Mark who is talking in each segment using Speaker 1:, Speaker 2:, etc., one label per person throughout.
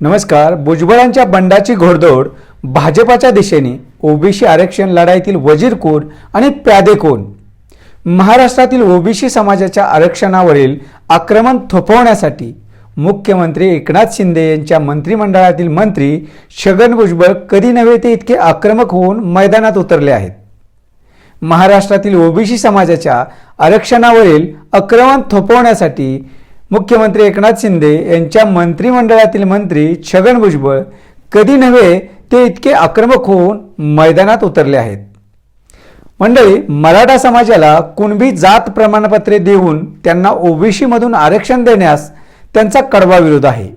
Speaker 1: नमस्कार भुजबळांच्या बंडाची घोडदौड भाजपाच्या दिशेने ओबीसी आरक्षण लढाईतील वजीर कोण आणि प्यादे कोण? महाराष्ट्रातील ओबीसी समाजाच्या आरक्षणावरील आक्रमण थोपवण्यासाठी मुख्यमंत्री एकनाथ शिंदे यांच्या मंत्रिमंडळातील मंत्री छगन भुजबळ कधी नव्हे ते इतके आक्रमक होऊन मैदानात उतरले आहेत. महाराष्ट्रातील ओबीसी समाजाच्या आरक्षणावरील आक्रमण थोपवण्यासाठी मुख्यमंत्री एकनाथ शिंदे यांच्या मंत्रिमंडळातील मंत्री छगन भुजबळ कधी नव्हे ते इतके आक्रमक होऊन मैदानात उतरले आहेत. मंडळी मराठा समाजाला कुणबी जात प्रमाणपत्रे देऊन त्यांना ओबीसीमधून आरक्षण देण्यास त्यांचा कडवा विरोध आहे.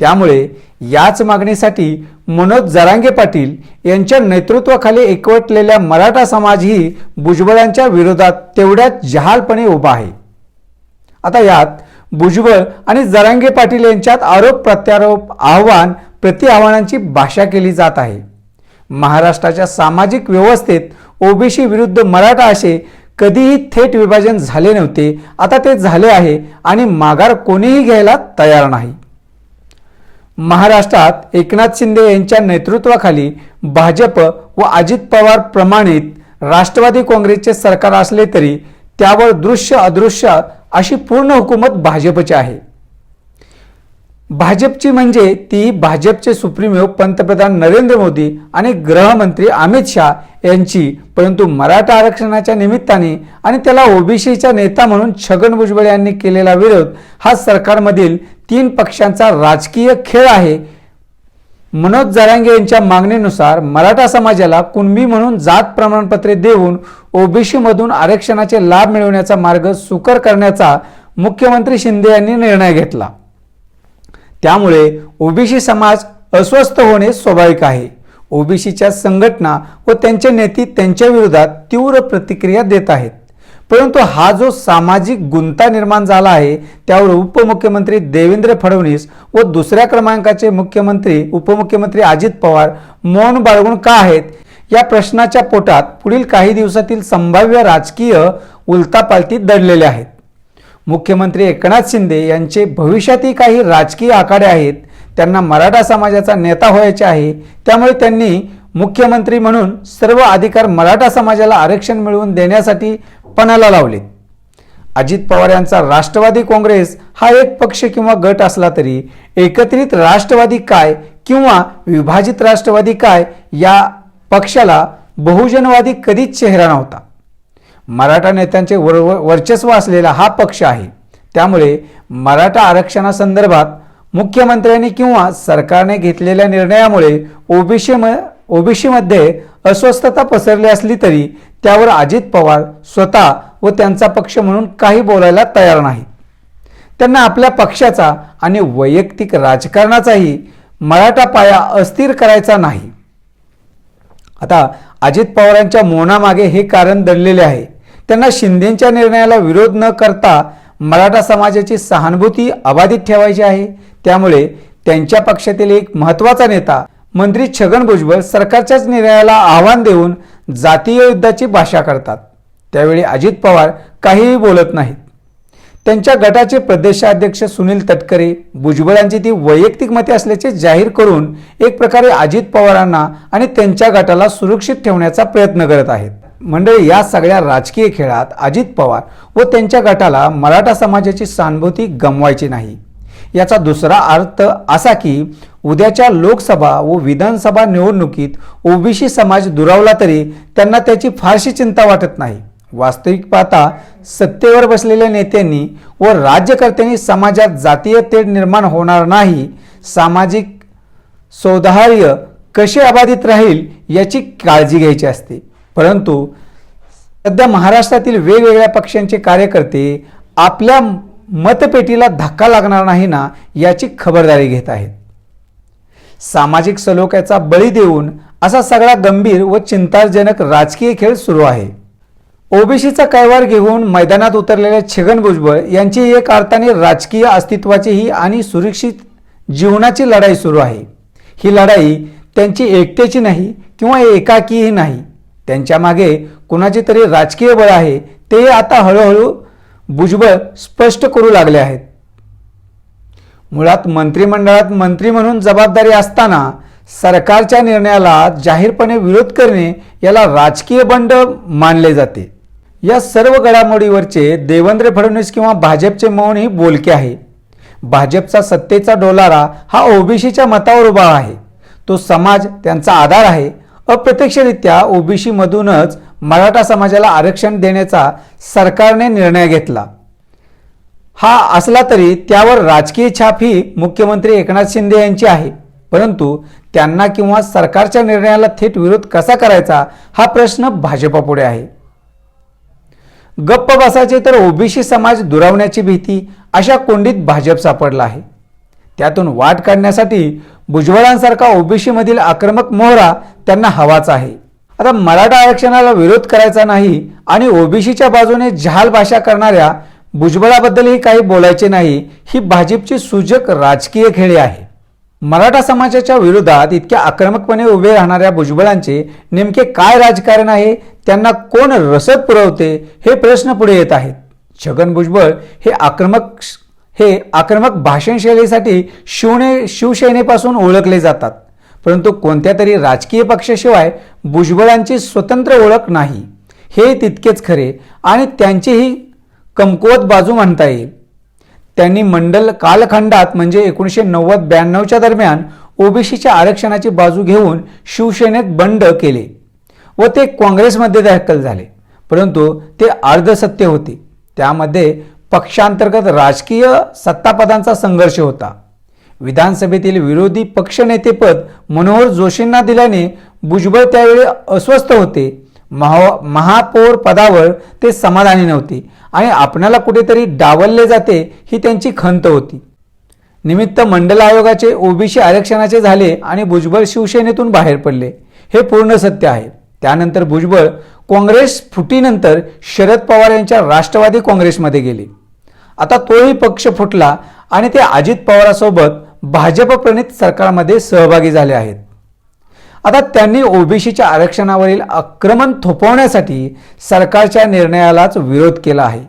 Speaker 1: त्यामुळे याच मागणीसाठी मनोज जरांगे पाटील यांच्या नेतृत्वाखाली एकवटलेल्या मराठा समाजही भुजबळांच्या विरोधात तेवढ्याच जहालपणे उभा आहे. आता यात भुजबळ आणि जरांगे पाटील यांच्यात आरोप प्रत्यारोप आव्हान प्रति आव्हानांची भाषा केली जात आहे. महाराष्ट्राच्या सामाजिक व्यवस्थेत ओबीसी विरुद्ध मराठा असे कधीही थेट विभाजन झाले नव्हते. आता ते झाले आहे आणि माघार कोणीही घ्यायला तयार नाही. महाराष्ट्रात एकनाथ शिंदे यांच्या नेतृत्वाखाली भाजप व अजित पवार प्रमाणित राष्ट्रवादी काँग्रेसचे सरकार असले तरी त्यावर दृश्य अदृश्य अशी पूर्ण हुकूमत भाजपची आहे. भाजपची म्हणजे ती भाजपचे सुप्रीमो पंतप्रधान नरेंद्र मोदी आणि गृहमंत्री अमित शहा यांची परंतु मराठा आरक्षणाच्या निमित्ताने आणि त्याला ओबीसीचा नेता म्हणून छगन भुजबळ यांनी केलेला विरोध हा सरकारमधील तीन पक्षांचा राजकीय खेळ आहे. मनोज जरांगे यांच्या मागणीनुसार मराठा समाजाला कुणबी म्हणून जात प्रमाणपत्रे देऊन ओबीसीमधून आरक्षणाचे लाभ मिळवण्याचा मार्ग सुकर करण्याचा मुख्यमंत्री शिंदे यांनी निर्णय घेतला. त्यामुळे ओबीसी समाज अस्वस्थ होणे स्वाभाविक आहे. ओबीसीच्या संघटना व त्यांचे नेते त्यांच्या विरोधात तीव्र प्रतिक्रिया देत आहेत. परंतु हा जो सामाजिक गुंता निर्माण झाला आहे त्यावर उपमुख्यमंत्री देवेंद्र फडणवीस व दुसऱ्या क्रमांकाचे मुख्यमंत्री उपमुख्यमंत्री अजित पवार मौन बाळगून का आहेत या प्रश्नाच्या पोटात पुढील काही दिवसातील संभाव्य राजकीय उलतापालती दडलेल्या आहेत. मुख्यमंत्री एकनाथ शिंदे यांचे भविष्यातही काही राजकीय आखाडे आहेत त्यांना मराठा समाजाचा नेता व्हायचे आहे त्यामुळे त्यांनी मुख्यमंत्री म्हणून सर्व अधिकार मराठा समाजाला आरक्षण मिळवून देण्यासाठी पणाला लावले. अजित पवार यांचा राष्ट्रवादी काँग्रेस हा एक पक्ष किंवा गट असला तरी एकत्रित राष्ट्रवादी काय किंवा विभाजित राष्ट्रवादी काय या पक्षाला बहुजनवादी कधीच चेहरा नव्हता. मराठा नेत्यांचे वर वर्चस्व असलेला हा पक्ष आहे. त्यामुळे मराठा आरक्षणासंदर्भात मुख्यमंत्र्यांनी किंवा सरकारने घेतलेल्या निर्णयामुळे ओबीसी म ओबीसीमध्ये अस्वस्थता पसरली असली तरी त्यावर अजित पवार स्वतः व त्यांचा पक्ष म्हणून काही बोलायला तयार नाही. त्यांना आपल्या पक्षाचा आणि वैयक्तिक राजकारणाचाही मराठा पाया अस्थिर करायचा नाही. आता अजित पवारांच्या मौनामागे हे कारण दडलेले आहे. त्यांना शिंदेच्या निर्णयाला विरोध न करता मराठा समाजाची सहानुभूती अबाधित ठेवायची आहे. त्यामुळे त्यांच्या पक्षातील एक महत्त्वाचा नेता मंत्री छगन भुजबळ सरकारच्याच निर्णयाला आव्हान देऊन जातीय युद्धाची भाषा करतात. त्यावेळी अजित पवार काहीही बोलत नाहीत. त्यांच्या गटाचे प्रदेशाध्यक्ष सुनील तटकरे भुजबळांची ती वैयक्तिक मते असल्याचे जाहीर करून एक प्रकारे अजित पवारांना आणि त्यांच्या गटाला सुरक्षित ठेवण्याचा प्रयत्न करत आहेत. मंडळी या सगळ्या राजकीय खेळात अजित पवार व त्यांच्या गटाला मराठा समाजाची सहानुभूती गमवायची नाही. याचा दुसरा अर्थ असा की उद्याच्या लोकसभा व विधानसभा निवडणुकीत ओबीसी समाज दुरावला तरी त्यांना त्याची फारशी चिंता वाटत नाही. वास्तविक पाहता सत्तेवर बसलेल्या नेत्यांनी व राज्यकर्त्यांनी समाजात जातीय तेढ निर्माण होणार नाही सामाजिक सौहार्य कसे अबाधित राहील याची काळजी घ्यायची असते. परंतु सध्या महाराष्ट्रातील वेगवेगळ्या पक्षांचे कार्यकर्ते आपल्या मतपेटीला धक्का लागणार नाही ना याची खबरदारी घेत आहेत. सामाजिक सलोख्याचा बळी देऊन असा सगळा गंभीर व चिंताजनक राजकीय खेळ सुरू आहे. ओबीसीचा कैवार घेऊन मैदानात उतरलेल्या छगन भुजबळ यांची एक अर्थाने राजकीय अस्तित्वाचीही आणि सुरक्षित जीवनाची लढाई सुरू आहे. ही लढाई त्यांची एकट्याची नाही किंवा एकाकीही नाही. त्यांच्या मागे कुणाचे तरी राजकीय बळ आहे ते आता हळूहळू भुजबळ स्पष्ट करू लागले आहेत. मुळात मंत्रिमंडळात मंत्री म्हणून जबाबदारी असताना सरकारच्या निर्णयाला जाहीरपणे विरोध करणे याला राजकीय बंड मानले जाते. या सर्व घडामोडीवरचे देवेंद्र फडणवीस किंवा भाजपचे मौन ही बोलके आहे. भाजपचा सत्तेचा डोलारा हा ओबीसीच्या मतावर उभा आहे. तो समाज त्यांचा आधार आहे. अप्रत्यक्षरित्या ओबीसीमधूनच मराठा समाजाला आरक्षण देण्याचा सरकारने निर्णय घेतला. हा असला तरी त्यावर राजकीय छाप ही मुख्यमंत्री एकनाथ शिंदे यांची आहे. परंतु त्यांना किंवा सरकारच्या निर्णयाला थेट विरोध कसा करायचा हा प्रश्न भाजपापुढे आहे. गप्प बसायचे तर ओबीसी समाज दुरावण्याची भीती अशा कोंडीत भाजप सापडला आहे. त्यातून वाट काढण्यासाठी भुजबळांसारखा ओबीसीमधील आक्रमक मोहरा त्यांना हवाच आहे. आता मराठा आरक्षणाला विरोध करायचा नाही आणि ओबीसीच्या बाजूने जहाल भाषा करणाऱ्या भुजबळाबद्दलही काही बोलायचे नाही ही भाजपची सुजक राजकीय खेळी आहे. मराठा समाजाच्या विरोधात इतक्या आक्रमकपणे उभे राहणाऱ्या भुजबळांचे नेमके काय राजकारण आहे त्यांना कोण रसद पुरवते हे प्रश्न पुढे येत आहेत. छगन भुजबळ हे आक्रमक हे आक्रमक भाषणशैलीसाठी शिवने शिवसेनेपासून ओळखले जातात. परंतु कोणत्या तरी राजकीय पक्षाशिवाय भुजबळांची स्वतंत्र ओळख नाही. हे तितकेच खरे आणि त्यांचीही कमकुवत बाजू म्हणता येईल. त्यांनी मंडल कालखंडात म्हणजे एकोणीसशे नव्वद ब्याण्णवच्या दरम्यान ओबीसीच्या आरक्षणाची बाजू घेऊन शिवसेनेत बंड केले व ते काँग्रेसमध्ये दाखल झाले. परंतु ते अर्धसत्य होते. त्यामध्ये पक्षांतर्गत राजकीय सत्तापदांचा संघर्ष होता. विधानसभेतील विरोधी पक्षनेतेपद मनोहर जोशींना दिल्याने भुजबळ त्यावेळी अस्वस्थ होते. महा महापौर पदावर ते समाधानी नव्हते. आणि आपणाला कुठेतरी डावलले जाते ही त्यांची खंत होती. निमित्त मंडल आयोगाचे ओबीसी आरक्षणाचे झाले आणि भुजबळ शिवसेनेतून बाहेर पडले. हे पूर्ण सत्य आहे. त्यानंतर भुजबळ काँग्रेस फुटीनंतर शरद पवार यांच्या राष्ट्रवादी काँग्रेसमध्ये गेले. आता तोही पक्ष फुटला आणि ते अजित पवारासोबत भाजप प्रणित सरकारमध्ये सहभागी झाले आहेत. आता त्यांनी ओबीसीच्या आरक्षणावरील आक्रमण थोपवण्यासाठी सरकारच्या निर्णयालाच विरोध केला आहे.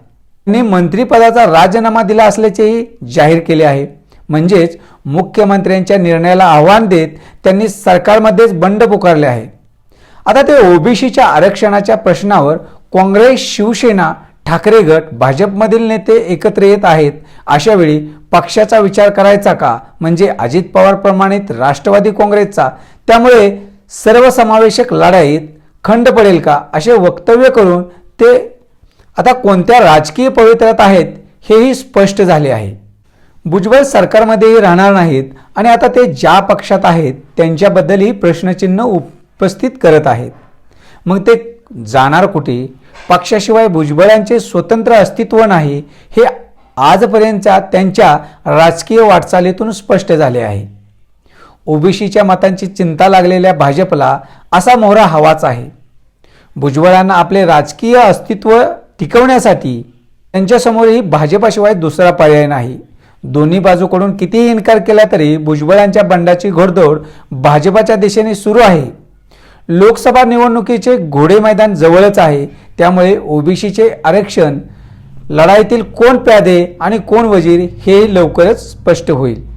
Speaker 1: त्यांनी मंत्रिपदाचा राजीनामा दिला असल्याचेही जाहीर केले आहे. म्हणजेच मुख्यमंत्र्यांच्या निर्णयाला आव्हान देत त्यांनी सरकारमध्येच बंड पुकारले आहे. आता ते ओबीसीच्या आरक्षणाच्या प्रश्नावर काँग्रेस शिवसेना ठाकरे गट भाजपमधील नेते एकत्र येत आहेत अशावेळी पक्षाचा विचार करायचा का? म्हणजे अजित पवार प्रमाणित राष्ट्रवादी काँग्रेसचा. त्यामुळे सर्वसमावेशक लढाईत खंड पडेल का? असे वक्तव्य करून ते आता कोणत्या राजकीय पवित्र्यात आहेत हेही स्पष्ट झाले आहे. भुजबळ सरकारमध्येही राहणार नाहीत आणि आता ते ज्या पक्षात आहेत त्यांच्याबद्दलही प्रश्नचिन्ह उपस्थित करत आहेत. मग ते जाणार कुठे? पक्षाशिवाय भुजबळांचे स्वतंत्र अस्तित्व नाही हे आजपर्यंतच्या त्यांच्या राजकीय वाटचालीतून स्पष्ट झाले आहे. ओबीसीच्या मतांची चिंता लागलेल्या भाजपला असा मोहरा हवाच आहे. भुजबळांना आपले राजकीय अस्तित्व टिकवण्यासाठी त्यांच्यासमोरही भाजपाशिवाय दुसरा पर्याय नाही. दोन्ही बाजूकडून कितीही इन्कार केला तरी भुजबळांच्या बंडाची घोडदौड भाजपाच्या दिशेने सुरू आहे. लोकसभा निवडणुकीचे घोडे मैदान जवळच आहे. त्यामुळे ओबीसीचे आरक्षण लढाईतील कोण प्यादे आणि कोण वजीर हे लवकरच स्पष्ट होईल.